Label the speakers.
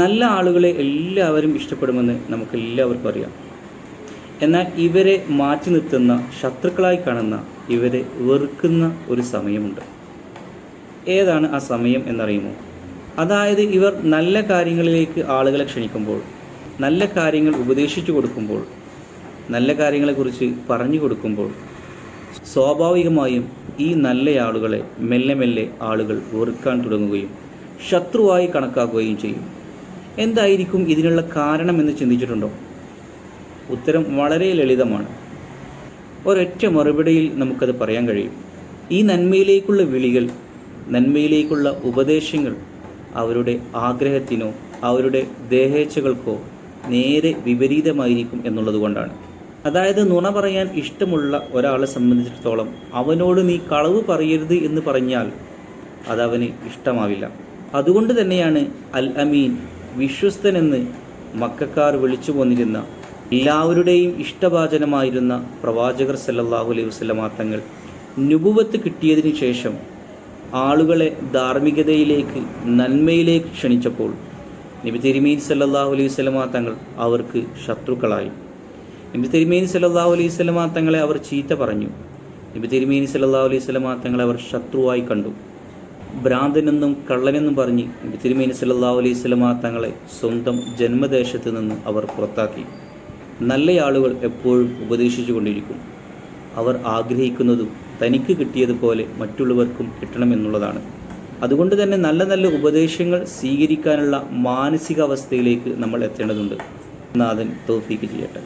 Speaker 1: നല്ല ആളുകളെ എല്ലാവരും ഇഷ്ടപ്പെടുമെന്ന് നമുക്ക് എല്ലാവർക്കും അറിയാം. എന്നാൽ ഇവരെ മാറ്റി നിർത്തുന്ന ശത്രുക്കളായി കാണുന്ന ഇവരെ വെറുക്കുന്ന ഒരു സമയമുണ്ട്. ഏതാണ് ആ സമയം എന്നറിയുമോ? അതായത് ഇവർ നല്ല കാര്യങ്ങളിലേക്ക് ആളുകളെ ക്ഷണിക്കുമ്പോൾ നല്ല കാര്യങ്ങൾ ഉപദേശിച്ചു കൊടുക്കുമ്പോൾ നല്ല കാര്യങ്ങളെക്കുറിച്ച് പറഞ്ഞു കൊടുക്കുമ്പോൾ സ്വാഭാവികമായും ഈ നല്ല ആളുകളെ മെല്ലെ മെല്ലെ ആളുകൾ വെറുക്കാൻ തുടങ്ങുകയും ശത്രുവായി കണക്കാക്കുകയും ചെയ്യും. എന്തായിരിക്കും ഇതിനുള്ള കാരണം എന്ന് ചിന്തിച്ചിട്ടുണ്ടോ? ഉത്തരം വളരെ ലളിതമാണ്. ഒരൊറ്റ മറുപടിയിൽ നമുക്കത് പറയാൻ കഴിയും. ഈ നന്മയിലേക്കുള്ള വിളികൾ നന്മയിലേക്കുള്ള ഉപദേശങ്ങൾ അവരുടെ ആഗ്രഹത്തിനോ അവരുടെ ദേഹേച്ഛകൾക്കോ നേരെ വിപരീതമായിരിക്കും എന്നുള്ളതുകൊണ്ടാണ് അതായത് നുണ പറയാൻ ഇഷ്ടമുള്ള ഒരാളെ സംബന്ധിച്ചിടത്തോളം അവനോട് നീ കളവ് പറയരുത് എന്ന് പറഞ്ഞാൽ അതവന് ഇഷ്ടമാവില്ല. അതുകൊണ്ട് തന്നെയാണ് അൽ അമീൻ വിശ്വസ്തനെന്ന് മക്കാർ വിളിച്ചു പോന്നിരുന്ന എല്ലാവരുടെയും ഇഷ്ടഭാചനമായിരുന്ന പ്രവാചകർ സല്ലാഹു അലൈഹി വസല്ലമ തങ്ങൾ നുപുവത്ത് കിട്ടിയതിനു ശേഷം ആളുകളെ ധാർമ്മികതയിലേക്ക് നന്മയിലേക്ക് ക്ഷണിച്ചപ്പോൾ നബി തിരുമീൻ സല്ലാഹു അലൈഹി വസല്ലമ തങ്ങൾ അവർക്ക് ശത്രുക്കളായി. നബി തിരുമീൻ സല്ലാഹു അലൈഹി വസല്ലമ തങ്ങളെ അവർ ചീത്ത പറഞ്ഞു. നബി തിരുമീൻ സല്ലല്ലാഹു അലൈഹി വസല്ലമ തങ്ങളെ അവർ ശത്രുവായി കണ്ടു. ഭ്രാന്തനെന്നും കള്ളനെന്നും പറഞ്ഞ് തിരുമേനി സല്ലല്ലാഹു അലൈഹി വസല്ലമ തങ്ങളെ സ്വന്തം ജന്മദേശത്ത് നിന്ന് അവർ പുറത്താക്കി. നല്ല ആളുകൾ എപ്പോഴും ഉപദേശിച്ചു കൊണ്ടിരിക്കും. അവർ ആഗ്രഹിക്കുന്നതും തനിക്ക് കിട്ടിയതുപോലെ മറ്റുള്ളവർക്കും കിട്ടണമെന്നുള്ളതാണ്. അതുകൊണ്ട് തന്നെ നല്ല നല്ല ഉപദേശങ്ങൾ സ്വീകരിക്കാനുള്ള മാനസികാവസ്ഥയിലേക്ക് നമ്മൾ എത്തേണ്ടതുണ്ട്. നാഥൻ തോഫീക്ക് ചെയ്യട്ടെ.